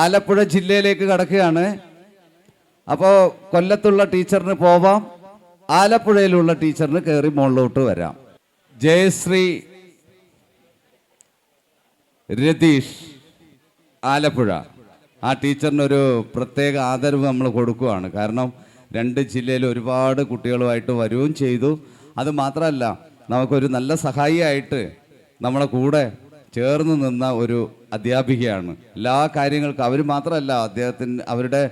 ആലപ്പുഴ ജില്ലയിലേക്ക് കടക്കുകയാണ്. അപ്പോൾ കൊല്ലത്തുള്ള ടീച്ചറിന് പോവാം. ആലപ്പുഴയിലുള്ള ടീച്ചറിന് കയറി മുകളിലോട്ട് വരാം. ജയശ്രീ രതീഷ് ആലപ്പുഴ. ആ ടീച്ചറിനൊരു പ്രത്യേക ആദരവ് നമ്മൾ കൊടുക്കുകയാണ് കാരണം രണ്ട് ജില്ലയിൽ ഒരുപാട് കുട്ടികളുമായിട്ട് വരികയും ചെയ്തു. അത് മാത്രമല്ല നമുക്കൊരു നല്ല സഹായിയായിട്ട് നമ്മളെ കൂടെ ചേർന്ന് നിന്ന ഒരു അധ്യാപികയാണ്. എല്ലാ കാര്യങ്ങൾക്കും അവർ മാത്രമല്ല അദ്ദേഹത്തിന് അവരുടെ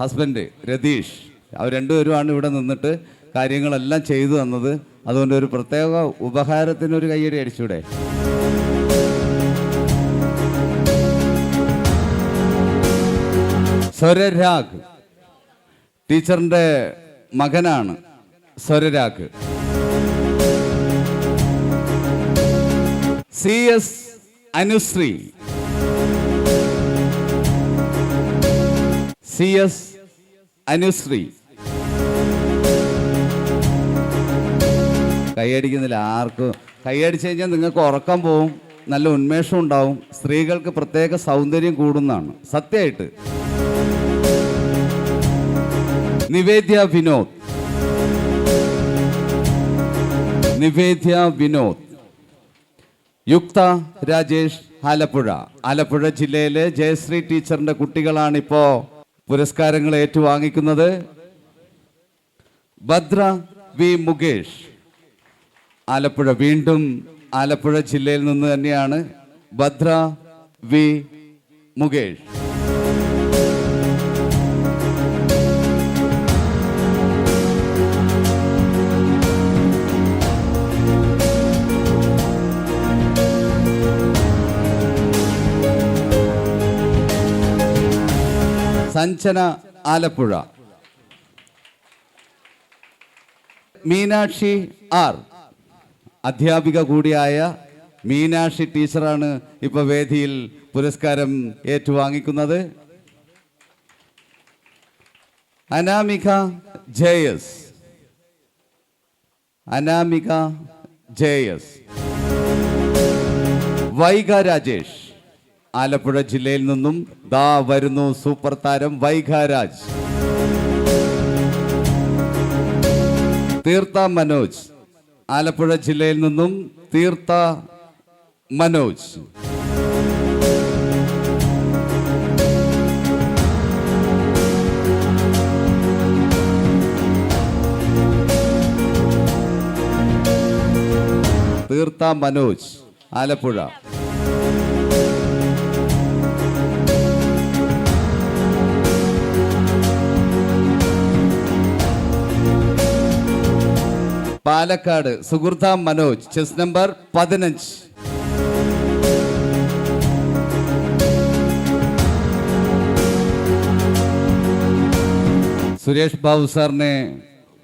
ഹസ്ബൻഡ് രതീഷ് അവർ രണ്ടുപേരുമാണ് ഇവിടെ നിന്നിട്ട് കാര്യങ്ങളെല്ലാം ചെയ്തു തന്നത്. അതുകൊണ്ട് ഒരു പ്രത്യേക ഉപഹാരത്തിന് ഒരു കയ്യടി അടിച്ചൂടെ? സ്വരരാഗ്. ടീച്ചറിന്റെ മകനാണ് Swararag. C S Anusree. C S Anusree. കൈയടിക്കുന്നില്ല ആർക്കും. കൈയടിച്ചു കഴിഞ്ഞാൽ നിങ്ങൾക്ക് ഉറക്കം പോവും നല്ല ഉന്മേഷം ഉണ്ടാവും. സ്ത്രീകൾക്ക് പ്രത്യേക സൗന്ദര്യം കൂടുന്നതാണ്. സത്യമായിട്ട്. നിവേദ്യ വിനോദ്. നിവേദ്യ വിനോദ്. യുക്ത രാജേഷ് ആലപ്പുഴ. ആലപ്പുഴ ജില്ലയിലെ ജയശ്രീ ടീച്ചറിന്റെ കുട്ടികളാണ് ഇപ്പോ പുരസ്കാരങ്ങൾ ഏറ്റുവാങ്ങിക്കുന്നത്. ഭദ്ര വി മുകേഷ്. ആലപ്പുഴ വീണ്ടും ആലപ്പുഴ ജില്ലയിൽ നിന്ന് തന്നെയാണ് ഭദ്ര വി മുകേഷ്. സഞ്ചന ആലപ്പുഴ. മീനാക്ഷി ആർ. അധ്യാപിക കൂടിയായ മീനാക്ഷി ടീച്ചറാണ് ഇപ്പൊ വേദിയിൽ പുരസ്കാരം ഏറ്റുവാങ്ങിക്കുന്നത്. അനാമിക ജയസ്. അനാമിക ജയസ്. വൈഗ രാജേഷ്. ആലപ്പുഴ ജില്ലയിൽ നിന്നും ദാ വരുന്നു സൂപ്പർ താരം വൈഖാരാജ്. തീർത്ഥ മനോജ്. ആലപ്പുഴ ജില്ലയിൽ നിന്നും തീർത്ത മനോജ്. തീർത്ത മനോജ് ആലപ്പുഴ. പാലക്കാട് സുഹൃത്ത മനോജ് ചെസ് നമ്പർ പതിനഞ്ച്. സുരേഷ് ബാബു സാറിനെ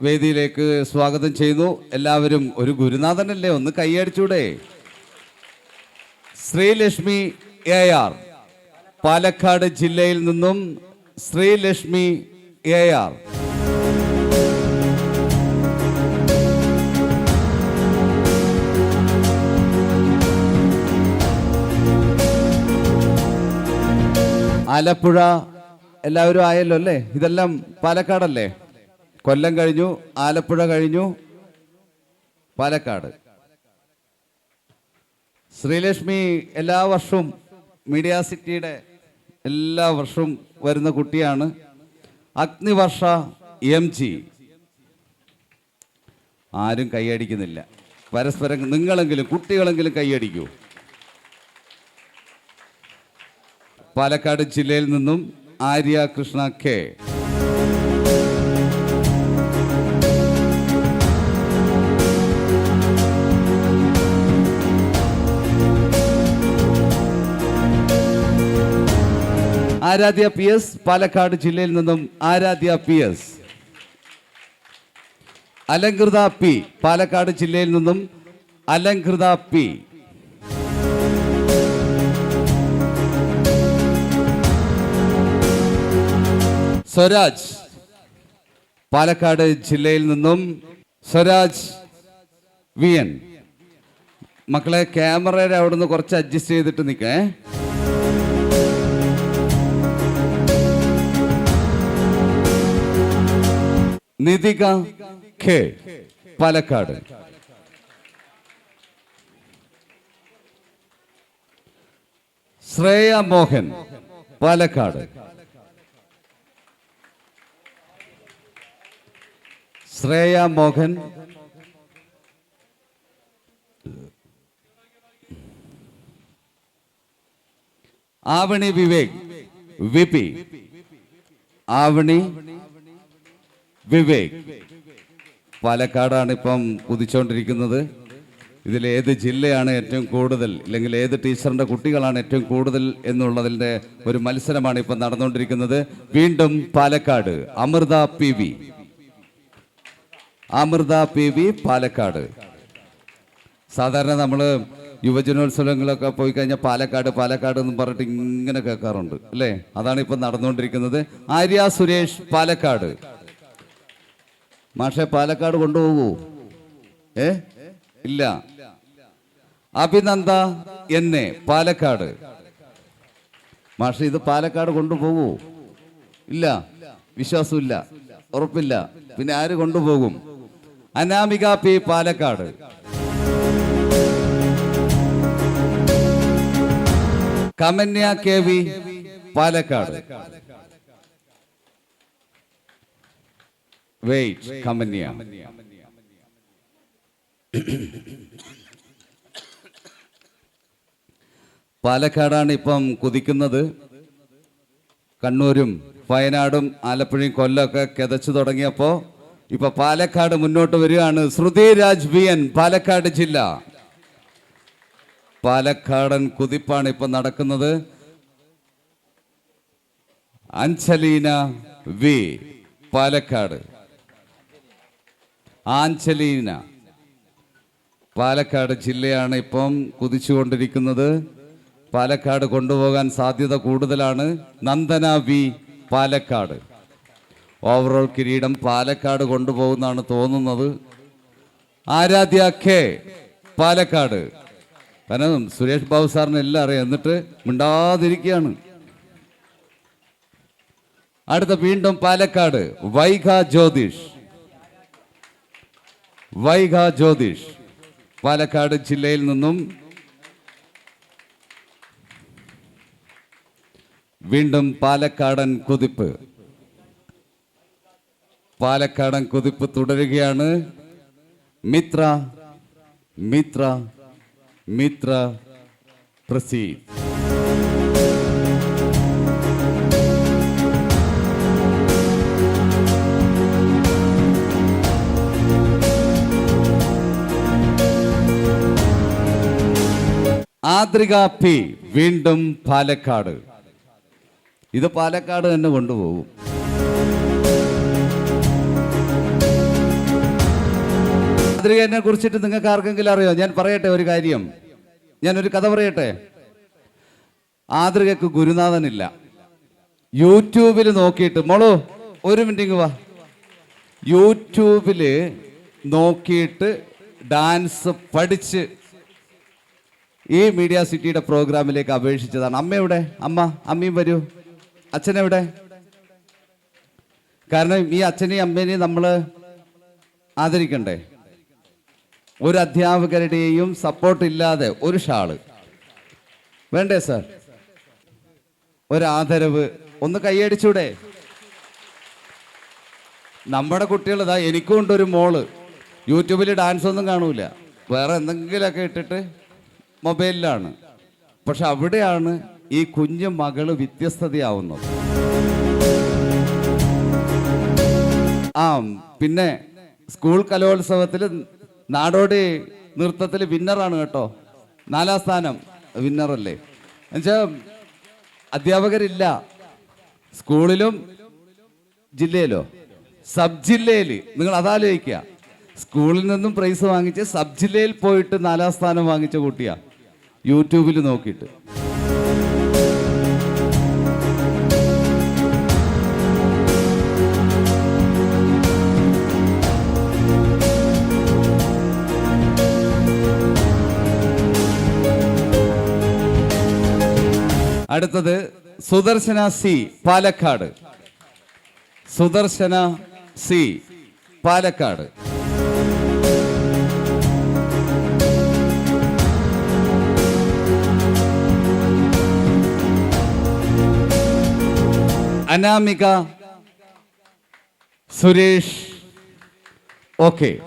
വേദിയിലേക്ക് സ്വാഗതം ചെയ്യുന്നു. എല്ലാവരും ഒരു ഗുരുനാഥനല്ലേ? ഒന്ന് കൈയടിച്ചൂടെ. ശ്രീലക്ഷ്മി എ ആർ പാലക്കാട് ജില്ലയിൽ നിന്നും ശ്രീലക്ഷ്മി എ ആർ ആലപ്പുഴ എല്ലാവരും ആയല്ലോ അല്ലേ? ഇതെല്ലാം പാലക്കാടല്ലേ? കൊല്ലം കഴിഞ്ഞു ആലപ്പുഴ കഴിഞ്ഞു. പാലക്കാട്. ശ്രീലക്ഷ്മി എല്ലാ വർഷവും മീഡിയ സിറ്റിയുടെ എല്ലാ വർഷവും വരുന്ന കുട്ടിയാണ്. Agnivarsha M G. ആരും കൈയടിക്കുന്നില്ല. പരസ്പരം നിങ്ങളെങ്കിലും കുട്ടികളെങ്കിലും കൈയടിക്കൂ. പാലക്കാട് ജില്ലയിൽ നിന്നും Arya Krishna K. Aradhya P S Palakkad ജില്ലയിൽ നിന്നും Aradhya P S. Alankrita P Palakkad ജില്ലയിൽ നിന്നും അലങ്കൃത പി. സ്വരാജ്. പാലക്കാട് ജില്ലയിൽ നിന്നും സ്വരാജ് വി എൻ. മക്കളെ ക്യാമറയുടെ അവിടെ നിന്ന് കുറച്ച് അഡ്ജസ്റ്റ് ചെയ്തിട്ട് നിൽക്കേ. Nithika K Palakkad. Shreya Mohan Palakkad. Shreya Mohan. Avani Vivek. V P. Avani Vivek. പാലക്കാടാണ് ഇപ്പം കുതിച്ചുകൊണ്ടിരിക്കുന്നത് ഇതിൽ ഏത് ജില്ലയാണ് ഏറ്റവും കൂടുതൽ അല്ലെങ്കിൽ ഏത് ടീച്ചറിന്റെ കുട്ടികളാണ് ഏറ്റവും കൂടുതൽ എന്നുള്ളതിന്റെ ഒരു മത്സരമാണ് ഇപ്പം നടന്നുകൊണ്ടിരിക്കുന്നത്. വീണ്ടും Palakkad Amrita P V. Amrita P V Palakkad. സാധാരണ നമ്മൾ യുവജനോത്സവങ്ങളൊക്കെ പോയി കഴിഞ്ഞാൽ പാലക്കാട് പാലക്കാട് എന്ന് പറഞ്ഞിട്ട് ഇങ്ങനെ കേൾക്കാറുണ്ട് അല്ലേ? അതാണ് ഇപ്പം നടന്നുകൊണ്ടിരിക്കുന്നത്. ആര്യ സുരേഷ് പാലക്കാട്. മാഷെ പാലക്കാട് കൊണ്ടുപോകൂ. ഏ? ഇല്ല. അഭിനന്ദ എന്നെ പാലക്കാട്. മാഷെ ഇത് പാലക്കാട് കൊണ്ടുപോകൂ. ഇല്ല. വിശ്വാസമില്ല. ഉറപ്പില്ല. പിന്നെ ആര് കൊണ്ടുപോകും? Anamika P Palakkad. Kamanya K V Palakkad. Wait Kamanya. പാലക്കാടാണ് ഇപ്പം കുതിക്കുന്നത്. കണ്ണൂരും വയനാടും ആലപ്പുഴയും കൊല്ലമൊക്കെ കിതച്ചു തുടങ്ങിയപ്പോൾ ഇപ്പൊ പാലക്കാട് മുന്നോട്ട് വരികയാണ്. ശ്രുതി രാജ് വി എൻ പാലക്കാട് ജില്ല. പാലക്കാടൻ കുതിപ്പാണ് ഇപ്പൊ നടക്കുന്നത്. Angelina V Palakkad. Angelina Palakkad ജില്ലയാണ് ഇപ്പം കുതിച്ചുകൊണ്ടിരിക്കുന്നത്. പാലക്കാട് കൊണ്ടുപോകാൻ സാധ്യത കൂടുതലാണ്. നന്ദന വി പാലക്കാട്. ഓവറോൾ കിരീടം പാലക്കാട് കൊണ്ടുപോകുന്നാണ് തോന്നുന്നത്. ആരാധ്യ കെ പാലക്കാട്. കാരണം സുരേഷ് ബാബു സാറിന് എല്ലാം അറിയാം. എന്നിട്ട് മിണ്ടാതിരിക്കുകയാണ്. അടുത്ത വീണ്ടും പാലക്കാട്. വൈഘ ജ്യോതിഷ്. വൈഘ ജ്യോതിഷ്. പാലക്കാട് ജില്ലയിൽ നിന്നും വീണ്ടും പാലക്കാടൻ കുതിപ്പ്. പാലക്കാടൻ കുതിപ്പ് തുടരുകയാണ്. മിത്ര മിത്ര മിത്ര പ്രസീദ്. ആദ്രിക പി വീണ്ടും പാലക്കാട്. ഇത് പാലക്കാട് തന്നെ കൊണ്ടുപോകും. ആദ്രികനെ കുറിച്ചിട്ട് നിങ്ങൾക്ക് ആർക്കെങ്കിലും അറിയോ? ഞാൻ പറയട്ടെ ഒരു കാര്യം. ഞാൻ ഒരു കഥ പറയട്ടെ? ആതൃകക്ക് ഗുരുനാഥനില്ല. യൂട്യൂബിൽ നോക്കിയിട്ട് മോളോ ഒരു മിനിറ്റ് വാ. യൂട്യൂബിൽ നോക്കിയിട്ട് ഡാൻസ് പഠിച്ച് ഈ മീഡിയ സിറ്റിയുടെ പ്രോഗ്രാമിലേക്ക് അപേക്ഷിച്ചതാണ്. അമ്മ എവിടെ? അമ്മ അമ്മയും വരൂ. അച്ഛനെവിടെ കാരണം ഈ അച്ഛനെയും അമ്മേനെയും നമ്മൾ ആദരിക്കണ്ടേ? ഒരു അധ്യാപകരുടെയും സപ്പോർട്ട് ഇല്ലാതെ ഒരു ഷാൾ. വേണ്ടേ സാർ ഒരാദരവ്. ഒന്ന് കൈയടിച്ചൂടെ? നമ്മുടെ കുട്ടികൾ ഇതാ എനിക്കും ഉണ്ട് ഒരു മോൾ. യൂട്യൂബിൽ ഡാൻസ് ഒന്നും കാണൂല. വേറെ എന്തെങ്കിലുമൊക്കെ ഇട്ടിട്ട് മൊബൈലിലാണ് പക്ഷെ അവിടെയാണ് ഈ കുഞ്ഞു മകൾ വ്യത്യസ്തതയാവുന്നത്. ആ പിന്നെ സ്കൂൾ കലോത്സവത്തിൽ നാടോടി നൃത്തത്തിൽ വിന്നറാണ് കേട്ടോ. നാലാം സ്ഥാനം വിന്നറല്ലേ. എന്നുവെച്ചാൽ അധ്യാപകരില്ല. സ്കൂളിലും ജില്ലയിലോ? സബ് ജില്ലയിൽ നിങ്ങൾ അതാലോചിക്കുക. സ്കൂളിൽ നിന്നും പ്രൈസ് വാങ്ങിച്ച് സബ് ജില്ലയിൽ പോയിട്ട് നാലാം സ്ഥാനം വാങ്ങിച്ച കുട്ടിയാ. യൂട്യൂബിൽ നോക്കിയിട്ട്. അടുത്തത് Sudarshana C Palakkad. Sudarshana C Palakkad. Anamika Suresh. Okay.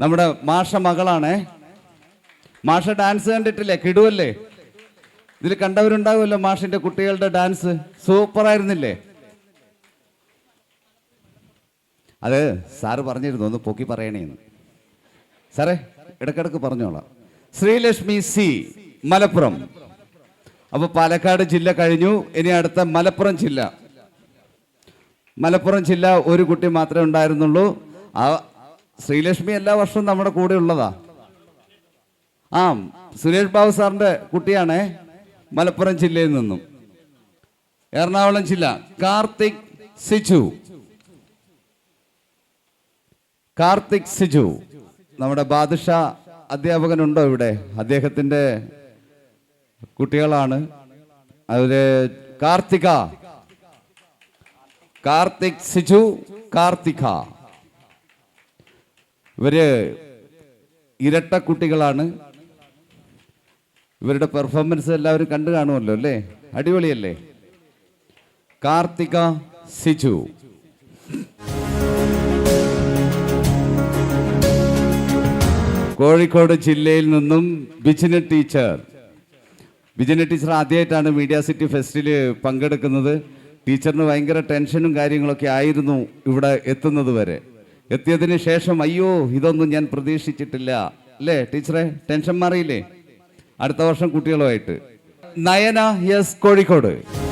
നമ്മുടെ മാഷ മകളാണേ. മാഷ ഡാൻസ് കണ്ടിട്ടില്ലേ? കിടുവല്ലേ? ഇതിൽ കണ്ടവരുണ്ടാവുമല്ലോ മാഷിന്റെ കുട്ടികളുടെ ഡാൻസ്. സൂപ്പറായിരുന്നില്ലേ? അത് സാറ് പറഞ്ഞിരുന്നു ഒന്ന് പൊക്കി പറയണേന്ന് സാറേ ഇടക്കിടക്ക് പറഞ്ഞോളാം. ശ്രീലക്ഷ്മി സി മലപ്പുറം. അപ്പൊ പാലക്കാട് ജില്ല കഴിഞ്ഞു ഇനി അടുത്ത മലപ്പുറം ജില്ല. മലപ്പുറം ജില്ല ഒരു കുട്ടി മാത്രമേ ഉണ്ടായിരുന്നുള്ളൂ. ആ ശ്രീലക്ഷ്മി എല്ലാ വർഷവും നമ്മുടെ കൂടെ ഉള്ളതാ. ആ സുരേഷ് ബാബു സാറിന്റെ കുട്ടിയാണേ. മലപ്പുറം ജില്ലയിൽ നിന്നും. എറണാകുളം ജില്ല കാർത്തിക് സിജു. കാർത്തിക് സിജു നമ്മുടെ ബാദുഷ അധ്യാപകനുണ്ടോ ഇവിടെ? അദ്ദേഹത്തിന്റെ കുട്ടികളാണ്. അതിൽ കാർത്തിക. കാർത്തിക് സിജു കാർത്തിക. ഇവർ ഇരട്ട കുട്ടികളാണ് ഇവരുടെ പെർഫോമൻസ് എല്ലാവരും കണ്ടു കാണുമല്ലോ അല്ലേ? അടിപൊളിയല്ലേ? കാർത്തിക സിജു. കോഴിക്കോട് ജില്ലയിൽ നിന്നും ബിജിന ടീച്ചർ. ബിജിന ടീച്ചർ ആദ്യമായിട്ടാണ് മീഡിയ സിറ്റി ഫെസ്റ്റിൽ പങ്കെടുക്കുന്നത്. ടീച്ചറിന് ഭയങ്കര ടെൻഷനും കാര്യങ്ങളൊക്കെ ആയിരുന്നു ഇവിടെ എത്തുന്നത് വരെ. എത്തിയതിന് ശേഷം അയ്യോ ഇതൊന്നും ഞാൻ പ്രതീക്ഷിച്ചിട്ടില്ല. അല്ലേ ടീച്ചറെ? ടെൻഷൻ മാറിയില്ലേ? അടുത്ത വർഷം കുട്ടികളുമായിട്ട്. നയന യെസ് കോഴിക്കോട്.